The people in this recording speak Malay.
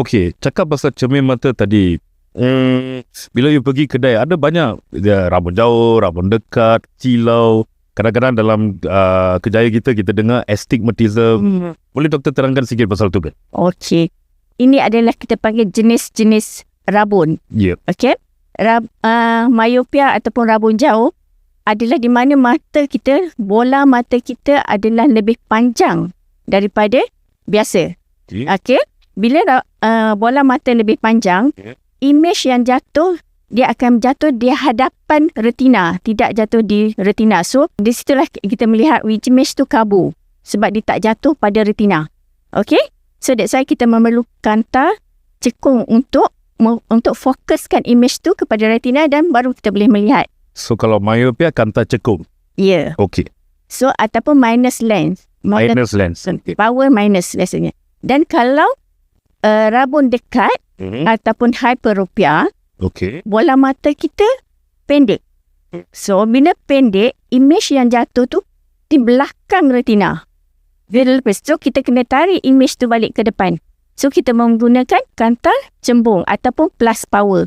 Okey, cakap pasal cermin mata tadi. Hmm, bila you pergi kedai, ada banyak ya, rabun jauh, rabun dekat, kilau. Kadang-kadang dalam uh, kejaya kita, kita dengar astigmatism. Hmm. Boleh doktor terangkan sikit pasal tu ke? Okey. Ini adalah kita panggil jenis-jenis rabun. Ya. Yeah. Okey. Rab, uh, myopia ataupun rabun jauh adalah di mana mata kita, bola mata kita adalah lebih panjang daripada biasa. Okay. Okey. Bila ra- uh, bola mata lebih panjang, Ya. image yang jatuh dia akan jatuh di hadapan retina, tidak jatuh di retina. So, di situlah kita melihat which image tu kabur sebab dia tak jatuh pada retina. Okay? So, that's why kita memerlukan ta cekung untuk untuk fokuskan image tu kepada retina dan baru kita boleh melihat. So, kalau myopia, kanta cekung. Ya. Yeah. Okey. So, ataupun minus lens. Minus lens. Power minus biasanya. Dan kalau uh, rabun dekat Hmm. ataupun hyperopia, Okey. bola mata kita pendek. So, bila pendek, image yang jatuh tu di belakang retina. Bila lepas tu, kita kena tarik image tu balik ke depan. So, kita menggunakan kantar cembung ataupun plus power.